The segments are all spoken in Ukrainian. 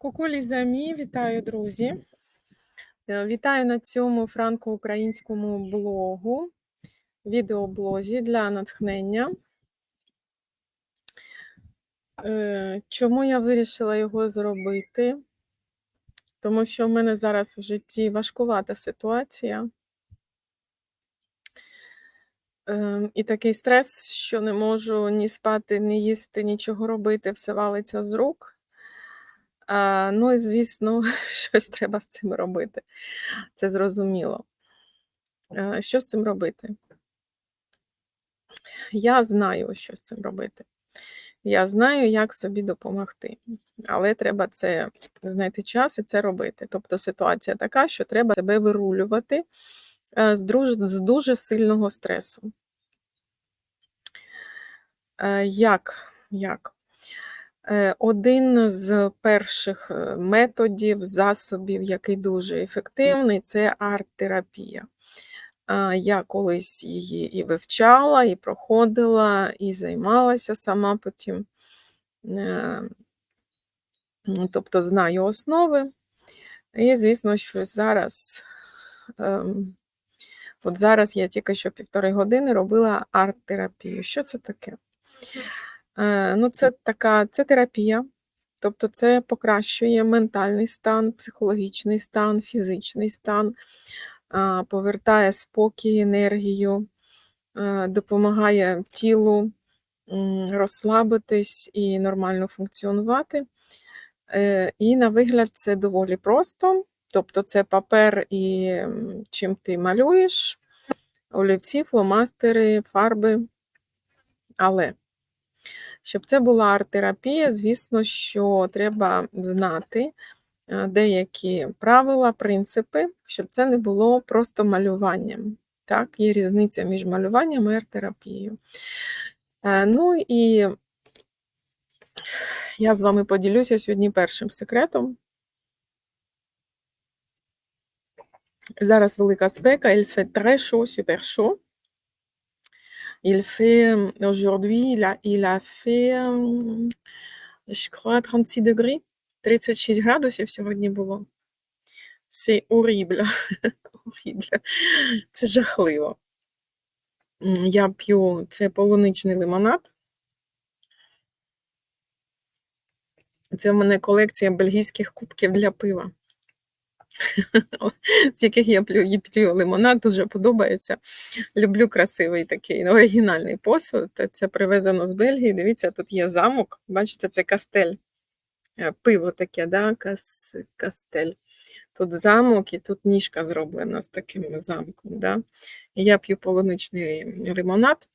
Куку лізамі, вітаю, друзі. Е, Вітаю на цьому франко-українському блогу, відеоблозі для натхнення. Е, Чому я вирішила його зробити? Тому що в мене зараз в житті важкувата ситуація. Ем, І такий стрес, що не можу ні спати, ні їсти, нічого робити, все валиться з рук. Ну і звісно, щось треба з цим робити. Це зрозуміло. Е, Що з цим робити? Я знаю, що з цим робити. Я знаю, як собі допомогти. Але треба це знайти час і це робити. Тобто ситуація така, що треба себе вирулювати е, з дуже, з дуже сильного стресу. Е, Як? Як? Е, Один з перших е, методів, засобів, який дуже ефективний, це арт-терапія. Я колись її і вивчала, і проходила, і займалася сама потім. Е, Тобто знаю основи. І, звісно, що зараз, ем, от зараз я тільки що півтори години робила арт-терапію. Що це таке? Е, Ну, це така це терапія, тобто це покращує ментальний стан, психологічний стан, фізичний стан, повертає спокій, енергію, е, допомагає тілу розслабитись і нормально функціонувати. Е, І на вигляд це доволі просто. Тобто це папер і чим ти малюєш, олівці, фломастери, фарби. Але щоб це була арт-терапія, звісно, що треба знати е, деякі правила, принципи, щоб це не було просто малюванням. Так, є різниця між малюванням і арт-терапією. Е, Ну і я з вами поділюся сьогодні першим секретом. Зараз велика спека, chaud, super chaud. Il fait aujourd'hui, il a, il a fait, je crois, 36 degrés. 36 градусів сьогодні було. C'est horrible. horrible. Це жахливо. Я п'ю це полуничний лимонад. Це в мене колекція бельгійських кубків для пива, з яких я п'ю, я п'ю лимонад, дуже подобається. Люблю красивий такий оригінальний посуд. Це привезено з Бельгії. Дивіться, тут є замок. Бачите, це кастель. Е, Пиво таке, да? Кас, кастель. Тут замок і тут ніжка зроблена з таким замком. Да? Я п'ю полуничний лимонад.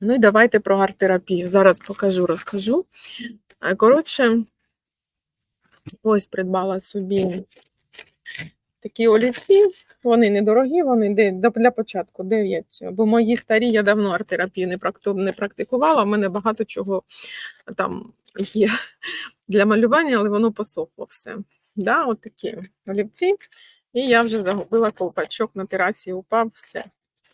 Ну і давайте про арт-терапію. Зараз покажу, розкажу. Коротше, ось придбала собі такі олівці. Вони недорогі, вони для початку 9. Бо мої старі я давно арт-терапію не практикувала. У мене багато чого там є для малювання, але воно посохло все. Да, от такі олівці. І я вже загубила колпачок на терасі, упав, все.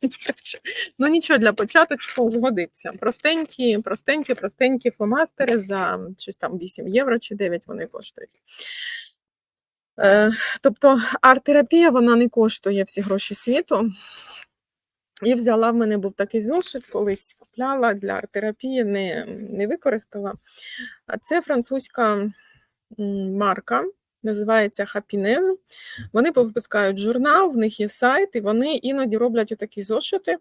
Ну нічого для початочку згодиться. Простенькі, простенькі, простенькі фломастери за щось там 8 євро чи 9 вони коштують. Е, тобто арт-терапія вона не коштує всі гроші світу. І взяла в мене був такий зошит, колись купляла для арт-терапії, не, не використала. А це французька марка, називається Happiness. Вони випускають журнал, в них є сайт, і вони іноді роблять отакі зошити.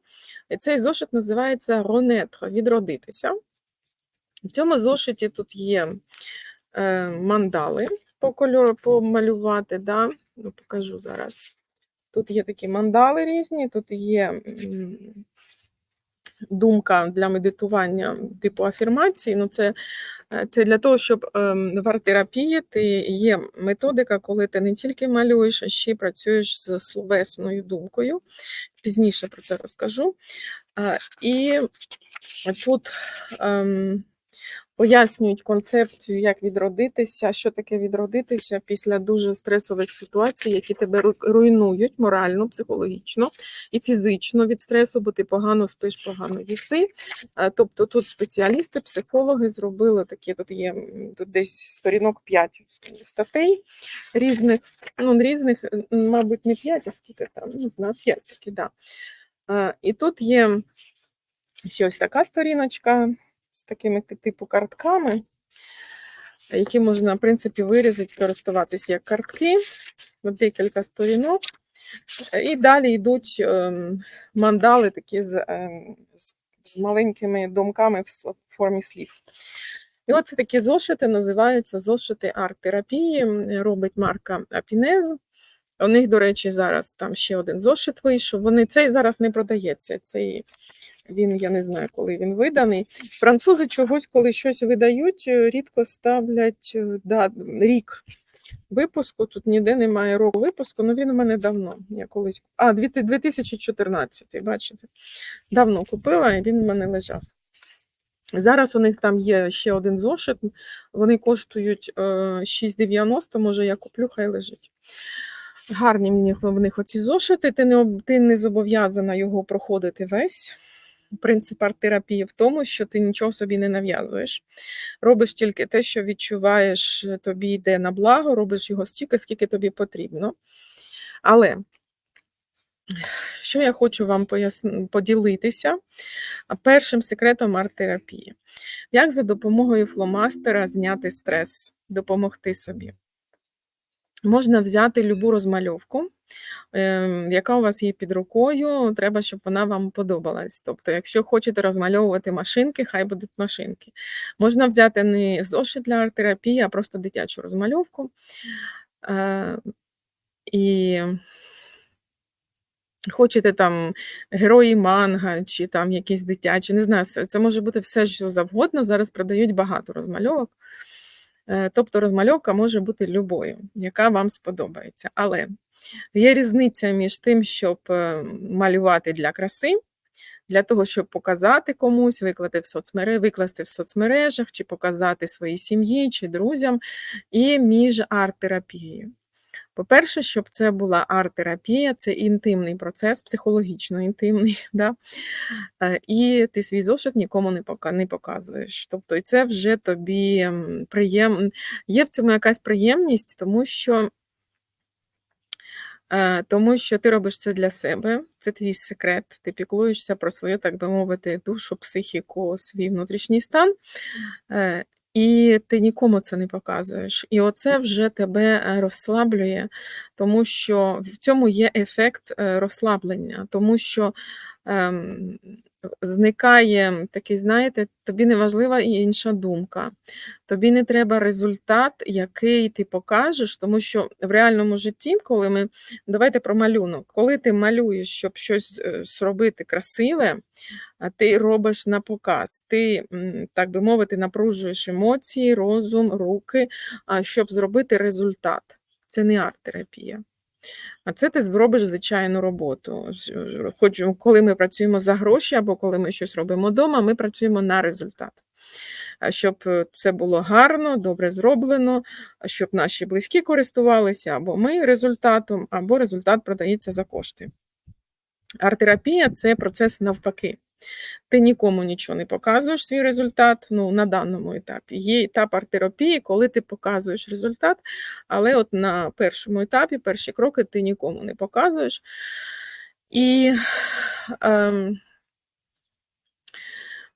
І цей зошит називається Ронетро відродитися. В цьому зошиті тут є е, мандали по кольору помалювати. Да? Ну, покажу зараз. Тут є такі мандали різні, тут є думка для медитування типу афірмації. Ну, це, е, це для того, щоб ем, в арт-терапії ти є методика, коли ти не тільки малюєш, а ще й працюєш з словесною думкою. Пізніше про це розкажу. І тут ем, пояснюють концепцію, як відродитися, що таке відродитися після дуже стресових ситуацій, які тебе руйнують морально, психологічно і фізично від стресу, бо ти погано спиш, погано їси. Е, Тобто тут спеціалісти, психологи зробили такі, тут є тут десь сторінок 5 статей різних, ну різних, мабуть, не 5, а скільки там, не знаю, 5 таки, да. Е, І тут є ще ось така сторіночка з такими типу картками, які можна, в принципі, вирізати, користуватися як картки. Декілька сторінок. І далі йдуть ем, мандали такі з, ем, з маленькими думками в формі слів. І оце такі зошити називаються зошити арт-терапії, робить марка Апінез. У них, до речі, зараз там ще один зошит вийшов. Вони цей зараз не продається. Цей він, я не знаю, коли він виданий. Французи чогось, коли щось видають, е, рідко ставлять е, да, рік випуску. Тут ніде немає року випуску, але він у мене давно. Я колись. А, 2014, бачите? Давно купила, і він у мене лежав. Зараз у них там є ще один зошит, вони коштують е, 6,90, може я куплю, хай лежить. Гарні мені в них оці зошити, ти не, ти не зобов'язана його проходити весь. Принцип арт-терапії в тому, що ти нічого собі не нав'язуєш. Робиш тільки те, що відчуваєш, е, тобі йде на благо, робиш його стільки, скільки тобі потрібно. Але що я хочу вам поясн... поділитися першим секретом арт-терапії. Як за допомогою фломастера зняти стрес, допомогти собі? Можна взяти любу розмальовку, яка у вас є під рукою, треба, щоб вона вам подобалась. Тобто, якщо хочете розмальовувати машинки, хай будуть машинки. Можна взяти не зошит для арт-терапії, а просто дитячу розмальовку. Е, і хочете там герої манга, чи там якісь дитячі, не знаю, це це може бути все, що завгодно. Зараз продають багато розмальовок. Е, Тобто розмальовка може бути любою, яка вам сподобається. Але є різниця між тим, щоб е, малювати для краси, для того, щоб показати комусь, виклати в соцмере, викласти в соцмережах, чи показати своїй сім'ї, чи друзям, і між арт-терапією. По-перше, щоб це була арт-терапія, це інтимний процес, психологічно інтимний, да? Е, і ти свій зошит нікому не показуєш. Тобто, це вже тобі приєм... є в цьому якась приємність, тому що, тому що ти робиш це для себе, це твій секрет, ти піклуєшся про свою, так би мовити, душу, психіку, свій внутрішній стан. Е, І ти нікому це не показуєш. І оце вже тебе е, розслаблює, тому що в цьому є ефект е, розслаблення, тому що ем, зникає такий, знаєте, тобі не важлива і інша думка. Тобі не треба результат, який ти покажеш, тому що в реальному житті, коли ми давайте про малюнок, коли ти малюєш, щоб щось е, зробити красиве, ти робиш на показ. Ти, так би мовити, напружуєш емоції, розум, руки, щоб зробити результат. Це не арт-терапія. А це ти зробиш звичайну роботу. Е, Хоч коли ми працюємо за гроші або коли ми щось робимо вдома, ми працюємо на результат. Щоб е, це було гарно, добре зроблено, щоб наші близькі користувалися або ми результатом, або результат продається за кошти. Арт-терапія це процес навпаки. Ти нікому нічого не показуєш свій результат ну, на даному етапі. Є етап арт-терапії, коли ти показуєш результат, але от на першому етапі, перші кроки ти нікому не показуєш. І ем,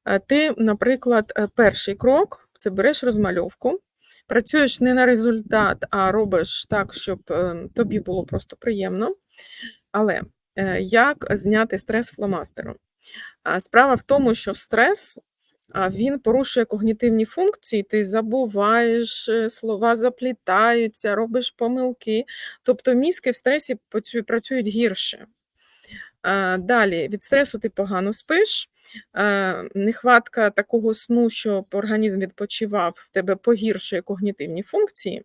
е, ти, наприклад, е, перший крок це береш розмальовку, працюєш не на результат, а робиш так, щоб ем, тобі було просто приємно. Але е, як зняти стрес фломастером? А, Справа в тому, що стрес він порушує когнітивні функції, ти забуваєш, е, слова заплітаються, робиш помилки. Тобто мізки в стресі працюють гірше. Е, Далі від стресу ти погано спиш, е, нехватка такого сну, щоб організм відпочивав, в тебе погіршує когнітивні функції.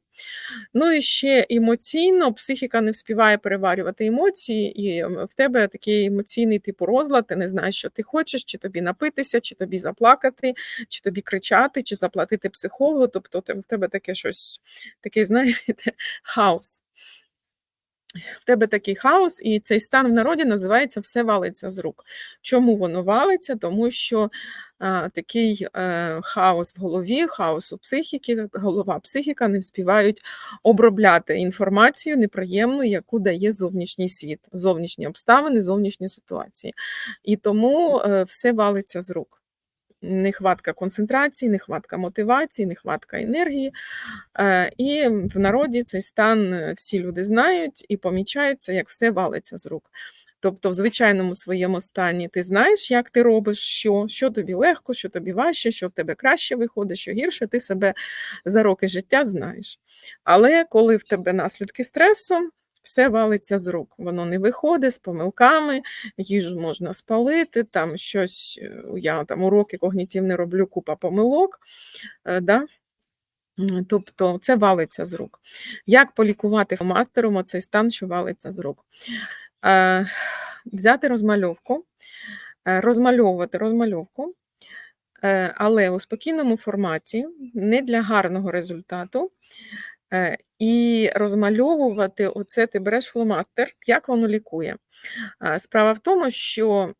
Ну і ще емоційно, психіка не вспіває переварювати емоції, і в тебе такий емоційний типу розлад, ти не знаєш, що ти хочеш, чи тобі напитися, чи тобі заплакати, чи тобі кричати, чи заплатити психологу. Тобто в тебе таке щось, такий, знаєте, хаос. В тебе такий хаос, і цей стан в народі називається все валиться з рук. Чому воно валиться? Тому що а, такий е, хаос в голові, хаос у психіки, голова, психіка не вспівають обробляти інформацію неприємну, яку дає зовнішній світ, зовнішні обставини, зовнішні ситуації. І тому е, все валиться з рук. Нехватка концентрації, нехватка мотивації, нехватка енергії. Е, І в народі цей стан е, всі люди знають і помічаються, як все валиться з рук. Тобто, в звичайному своєму стані ти знаєш, як ти робиш, що, що тобі легко, що тобі важче, що в тебе краще виходить, що гірше, ти себе за роки життя знаєш. Але коли в тебе наслідки стресу, все валиться з рук. Воно не виходить з помилками, їжу можна спалити, там щось, е, я там уроки когнітивні роблю, купа помилок. е, Да? Тобто це валиться з рук. Як полікувати мастером оцей стан, що валиться з рук? Е, Взяти розмальовку, розмальовувати розмальовку, але у спокійному форматі, не для гарного результату. Е, І розмальовувати оце ти береш фломастер, як воно лікує. Е, Справа в тому, що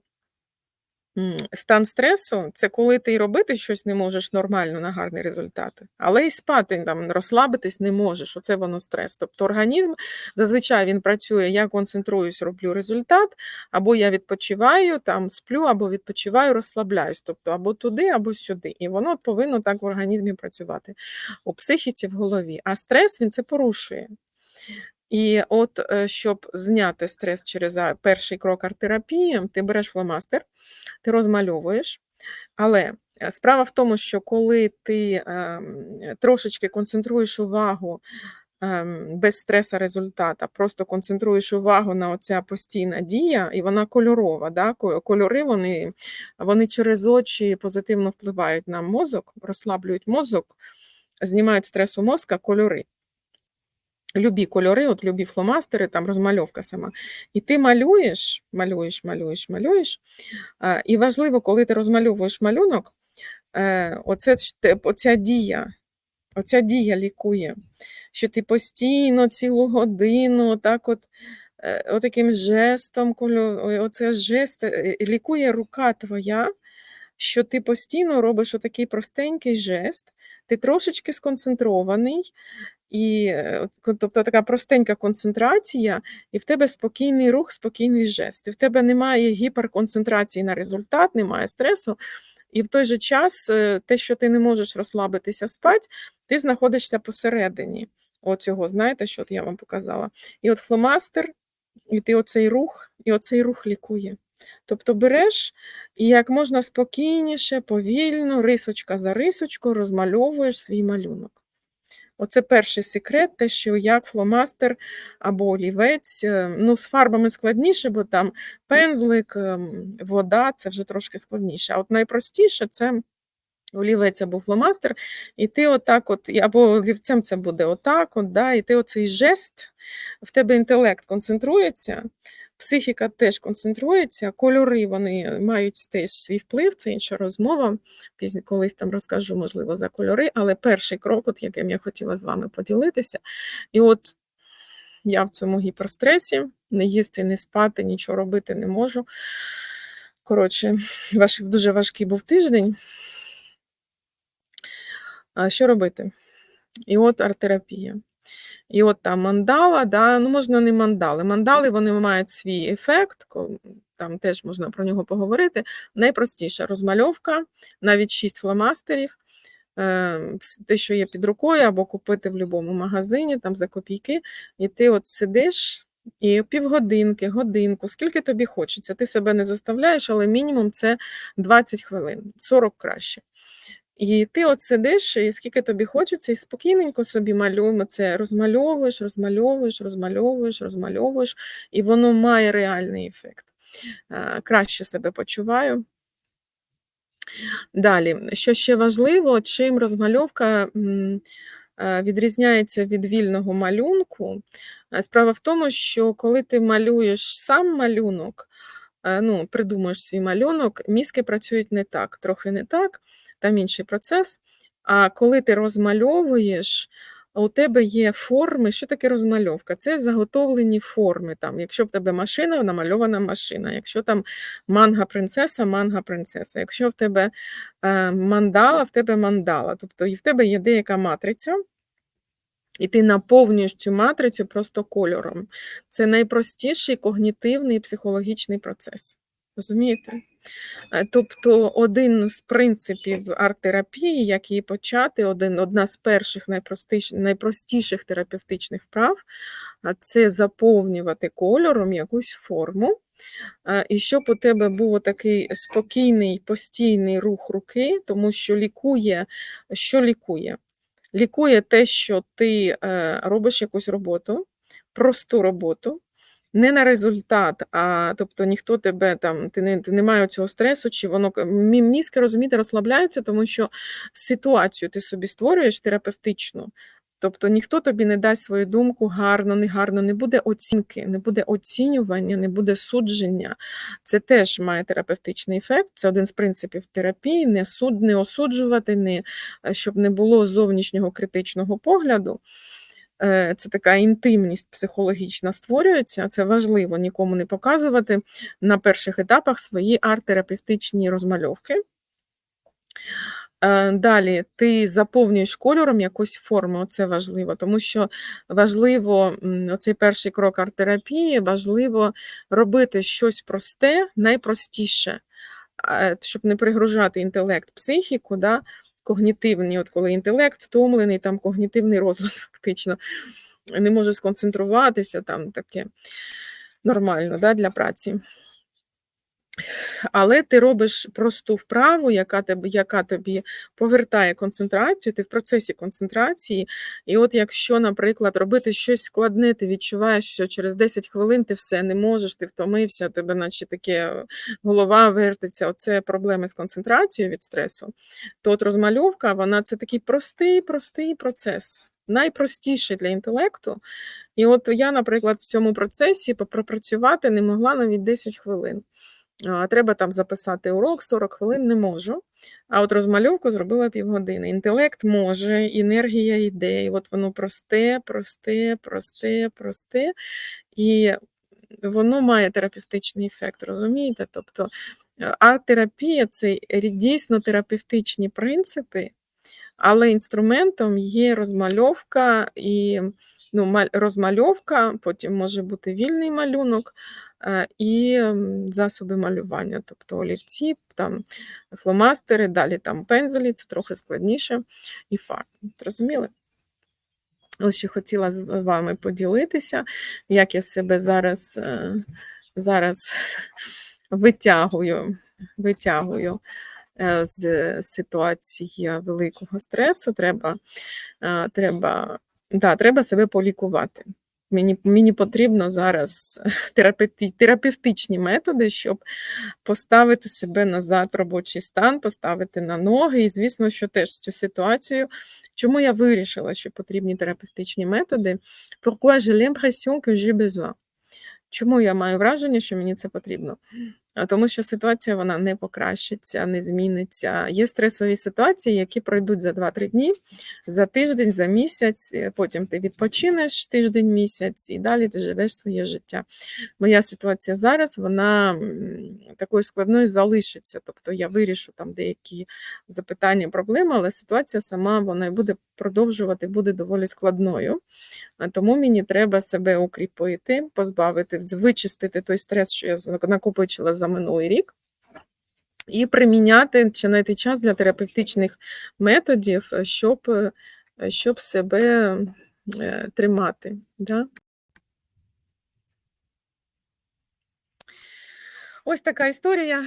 Стан стресу це коли ти робити щось не можеш нормально на гарний результат, але і спати там розслабитись не можеш. Оце воно стрес. Тобто організм зазвичай він працює, я концентруюсь, роблю результат, або я відпочиваю, там сплю, або відпочиваю, розслабляюсь. Тобто або туди, або сюди. І воно повинно так в організмі працювати у психіці, в голові. А стрес він це порушує. І от, е, щоб зняти стрес через перший крок арт-терапії, ти береш фломастер, ти розмальовуєш. Але е, справа в тому, що коли ти ем, трошечки концентруєш увагу ем, без стреса результата, просто концентруєш увагу на оця постійна дія, і вона кольорова. Да? Кольори вони, вони через очі позитивно впливають на мозок, розслаблюють мозок, знімають стрес у мозка кольори. Любі кольори, от любі фломастери, там розмальовка сама. І ти малюєш, малюєш, малюєш, малюєш. І важливо, коли ти розмальовуєш малюнок, е, оце, оця дія, оця дія лікує, що ти постійно цілу годину, так от, е, отаким жестом, оце жест, е, лікує рука твоя, що ти постійно робиш отакий простенький жест, ти трошечки сконцентрований, і, е, тобто така простенька концентрація, і в тебе спокійний рух, спокійний жест. І в тебе немає гіперконцентрації на результат, немає стресу. І в той же час е, те, що ти не можеш розслабитися спати, ти знаходишся посередині. Оцього, знаєте, що от я вам показала. І от фломастер, і ти оцей рух, і оцей рух лікує. Тобто береш і як можна спокійніше, повільно, рисочка за рисочкою розмальовуєш свій малюнок. Оце перший секрет, те, що як фломастер або олівець. е, Ну, з фарбами складніше, бо там пензлик, ем, вода це вже трошки складніше. А от найпростіше це олівець або фломастер, і ти отак, от, або олівцем це буде отак, от, да, і ти оцей жест, в тебе інтелект концентрується, психіка теж концентрується, кольори вони мають теж свій вплив, це інша розмова. Пізні колись там розкажу, можливо, за кольори, але перший крок, от, яким я хотіла з вами поділитися, і от я в цьому гіперстресі, не їсти, не спати, нічого робити не можу. Коротше, ваш, дуже важкий був тиждень. А що робити? І от арт-терапія. І от там мандала, да, ну можна не мандали. Мандали вони мають свій ефект, там теж можна про нього поговорити. Найпростіша розмальовка, навіть 6 фломастерів, е, те, що є під рукою, або купити в будь-якому магазині там за копійки, і ти от сидиш. І півгодинки, годинку, скільки тобі хочеться. Ти себе не заставляєш, але мінімум це 20 хвилин, 40 краще. І ти от сидиш, і скільки тобі хочеться, і спокійненько собі малюємо це, розмальовуєш, розмальовуєш, розмальовуєш, розмальовуєш, і воно має реальний ефект. краще себе почуваю. Далі, що ще важливо, чим розмальовка відрізняється від вільного малюнку. Справа в тому, що коли ти малюєш сам малюнок, ну, придумуєш свій малюнок, мізки працюють не так, трохи не так, там інший процес. А коли ти розмальовуєш, у тебе є форми. Що таке розмальовка? Це заготовлені форми. Там, Якщо в тебе машина, намальована машина. Якщо там манга принцеса, манга принцеса. Якщо в тебе е, мандала, в тебе мандала. Тобто і в тебе є деяка матриця, і ти наповнюєш цю матрицю просто кольором. Це найпростіший когнітивний психологічний процес. Розумієте? Е, Тобто один з принципів арт-терапії, як її почати, один, одна з перших найпростіш, найпростіших терапевтичних вправ це заповнювати кольором якусь форму, е, і щоб у тебе був такий спокійний, постійний рух руки, тому що лікує, що лікує? Лікує те, що ти е, робиш якусь роботу, просту роботу, не на результат, а тобто ніхто тебе там, ти не ти не має цього стресу, чи воно мі- мізки розумієте, розслабляються, тому що ситуацію ти собі створюєш терапевтичну. Тобто ніхто тобі не дасть свою думку гарно, не гарно, не буде оцінки, не буде оцінювання, не буде судження. Це теж має терапевтичний ефект. Це один з принципів терапії: не суд, не осуджувати, не, щоб не було зовнішнього критичного погляду. Е, Це така інтимність психологічна створюється. Це важливо нікому не показувати на перших етапах свої арт-терапевтичні розмальовки. Е, Далі ти заповнюєш кольором якусь форму, це важливо, тому що важливо оцей перший крок арт-терапії, важливо робити щось просте, найпростіше, щоб не пригружати інтелект, психіку, да, когнітивні, от коли інтелект втомлений, там когнітивний розлад фактично не може сконцентруватися, там таке нормально да, для праці. Але ти робиш просту вправу, яка тобі, яка тобі повертає концентрацію, ти в процесі концентрації. І от якщо, наприклад, робити щось складне, ти відчуваєш, що через 10 хвилин ти все не можеш, ти втомився, тебе наче таке голова вертиться, оце проблеми з концентрацією від стресу, то от розмальовка, вона це такий простий, простий процес. Найпростіший для інтелекту. І от я, наприклад, в цьому процесі пропрацювати не могла навіть 10 хвилин. Треба там записати урок, 40 хвилин не можу. А от розмальовку зробила півгодини. Інтелект може, енергія йде. І от воно просте, просте, просте, просте. І воно має терапевтичний ефект, розумієте? Тобто е, арт-терапія це дійсно терапевтичні принципи, але інструментом є розмальовка і ну, розмальовка, потім може бути вільний малюнок е, і засоби малювання, тобто олівці, там, фломастери, далі там пензелі, це трохи складніше, і фарби. Зрозуміли? Ось ще хотіла з вами поділитися, як я себе зараз, е, зараз витягую, витягую е, з ситуації великого стресу. Треба, треба, да, треба себе полікувати. Мені, мені потрібно зараз терапевти, терапевтичні методи, щоб поставити себе назад в робочий стан, поставити на ноги. І, звісно, що теж цю ситуацію. Чому я вирішила, що потрібні терапевтичні методи? Pourquoi j'ai l'impression que j'ai besoin? Чому я маю враження, що мені це потрібно? Тому що ситуація вона не покращиться, не зміниться. Є стресові ситуації, які пройдуть за 2-3 дні, за тиждень, за місяць, е, потім ти відпочинеш тиждень, місяць і далі ти живеш своє життя. Моя ситуація зараз вона такою складною залишиться. Тобто я вирішу там деякі запитання, проблеми, але ситуація сама вона буде продовжувати, буде доволі складною. Тому мені треба себе укріпити, позбавити, вичистити той стрес, що я накопичила за минулий рік, і приміняти чи знайти час для терапевтичних методів, е, щоб, е, щоб себе е, тримати. Да? Ось така історія.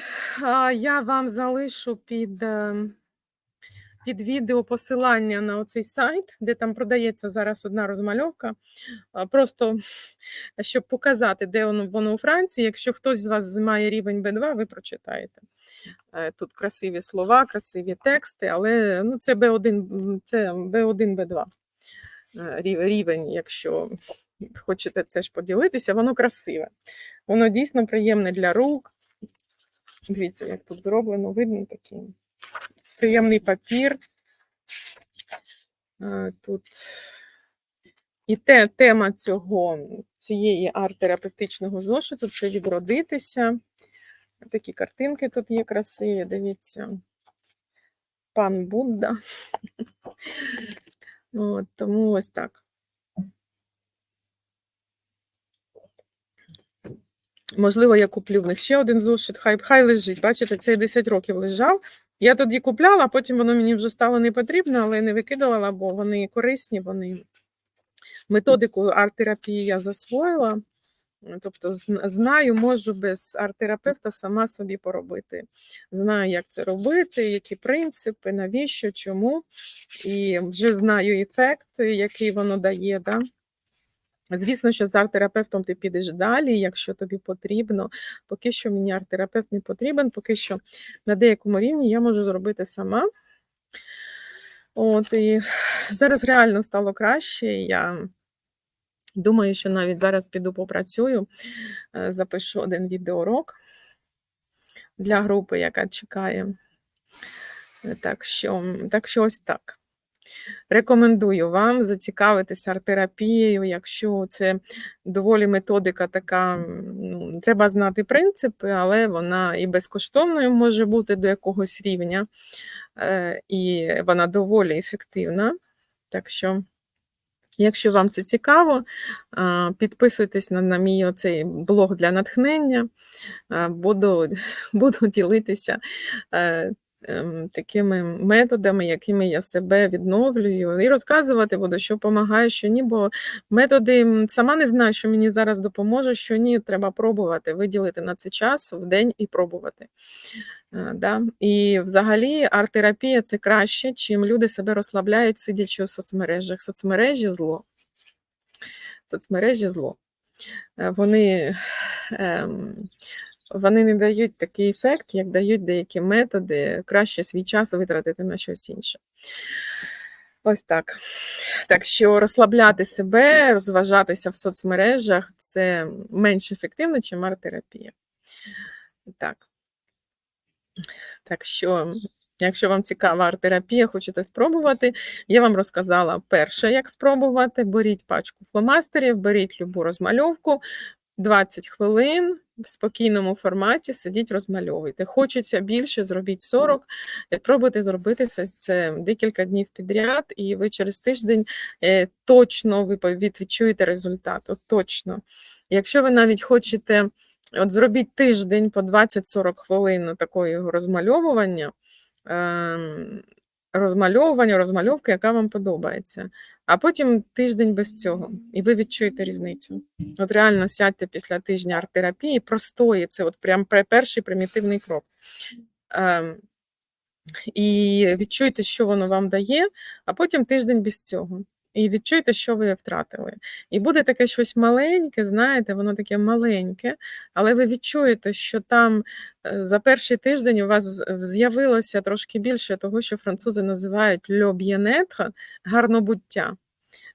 Я вам залишу під, е, під відео посилання на оцей сайт, де там продається зараз одна розмальовка. Просто щоб показати, де воно, воно у Франції. Якщо хтось з вас має рівень B2, ви прочитаєте. Е, Тут красиві слова, красиві тексти, але ну, це B1, м, це B1, B2 е, рівень, якщо хочете це ж поділитися, воно красиве. Воно дійсно приємне для рук. Дивіться, як тут зроблено, видно такий приємний папір. Тут і те, тема цього, цієї арт-терапевтичного зошиту це відродитися. Такі картинки тут є красиві, дивіться. Пан Будда. От, тому ось так. Можливо, я куплю в них ще один зошит, хай, хай лежить. Бачите, цей 10 років лежав. Я тоді купляла, потім воно мені вже стало не потрібно, але не викидувала, бо вони корисні, вони методику арт-терапії я засвоїла. Тобто знаю, можу без арт-терапевта сама собі поробити. Знаю, як це робити, які принципи, навіщо, чому. І вже знаю ефект, який воно дає. Да? Звісно, що з арт-терапевтом ти підеш далі, якщо тобі потрібно. Поки що мені арт-терапевт не потрібен, поки що на деякому рівні я можу зробити сама. От, і зараз реально стало краще. Я думаю, що навіть зараз піду попрацюю, е, запишу один відеоурок для групи, яка чекає. Так що, так що ось так. Рекомендую вам зацікавитися арт-терапією, якщо це доволі методика така, ну, треба знати принципи, але вона і безкоштовною може бути до якогось рівня, е, і вона доволі ефективна. Так що, якщо вам це цікаво, підписуйтесь на, на мій оцей блог для натхнення. Буду, буду ділитися е, такими методами, якими я себе відновлюю, і розказувати буду, що допомагає, що ні, бо методи сама не знаю, що мені зараз допоможе, що ні, треба пробувати, виділити на це час в день і пробувати. Е, Да? І взагалі арт-терапія це краще, чим люди себе розслабляють, сидячи у соцмережах. Соцмережі зло. Соцмережі зло. Е, Вони, ем, вони не дають такий ефект, як дають деякі методи. Краще свій час витратити на щось інше. Ось так. Так що розслабляти себе, розважатися в соцмережах це менш ефективно, ніж арт-терапія. Так. Так що, якщо вам цікава арт-терапія, хочете спробувати, я вам розказала перше, як спробувати. Беріть пачку фломастерів, беріть любу розмальовку, 20 хвилин в спокійному форматі сидіть, розмальовуйте. Хочеться більше, зробіть 40. І Спробуйте зробити це, це декілька днів підряд, і ви через тиждень е, точно ви відчуєте результат. От точно. Якщо ви навіть хочете. От зробіть тиждень по 20-40 хвилин такої розмальовування, ем, розмальовування, розмальовки, яка вам подобається. А потім тиждень без цього, і ви відчуєте різницю. От реально сядьте після тижня арт-терапії, простої, це от прям перший примітивний крок. Ем, і відчуйте, що воно вам дає, а потім тиждень без цього. І відчуйте, що ви втратили. І буде таке щось маленьке, знаєте, воно таке маленьке, але ви відчуєте, що там е, за перший тиждень у вас з'явилося трошки більше того, що французи називають «le bien-être» – гарнобуття.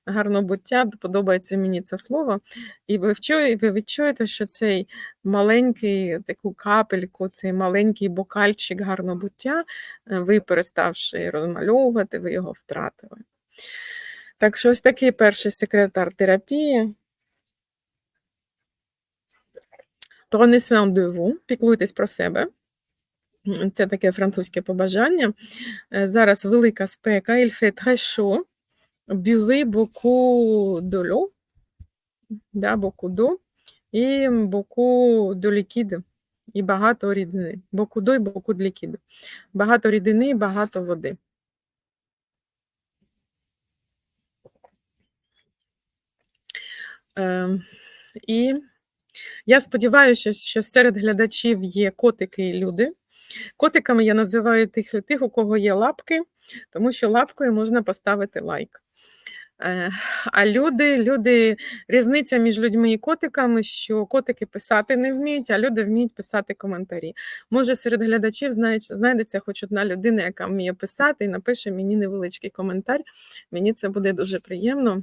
Гарнобуття, подобається мені це слово. І ви, ви відчуєте, що цей маленький таку капельку, цей маленький бокальчик гарнобуття, е, ви переставши розмальовувати, ви його втратили. Так що ось такий перший секрет арт-терапії. Prenez soin піклуйтесь про себе. Це таке французьке побажання. Е, Зараз велика спека, il fait très chaud. Да, beaucoup d'eau, і beaucoup de liquide, і багато рідини. Beaucoup d'eau і beaucoup de liquide. Багато рідини і багато води. І я сподіваюся, що серед глядачів є котики і люди. Котиками я називаю тих, тих, у кого є лапки, тому що лапкою можна поставити лайк. Е, А люди, люди, різниця між людьми і котиками, що котики писати не вміють, а люди вміють писати коментарі. Може, серед глядачів знайдеться хоч одна людина, яка вміє писати, і напише мені невеличкий коментар. Мені це буде дуже приємно.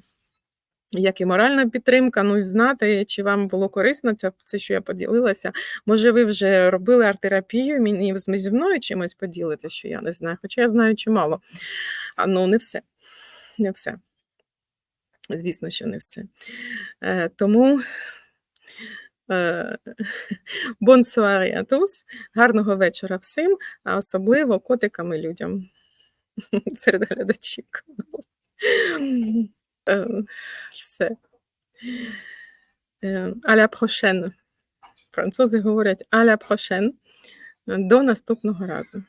Як і моральна підтримка, ну і знати, чи вам було корисно це, це, що я поділилася. Може, ви вже робили арт-терапію, мені зі мною чимось поділитесь, що я не знаю, хоча я знаю чимало. А ну, не все. Не все. Звісно, що не все. Е, тому е, бонсуарі атус, гарного вечора всім, а особливо котикам і людям серед глядачів. Е, все. Аля прошен. Французи говорять аля прошен. До наступного разу.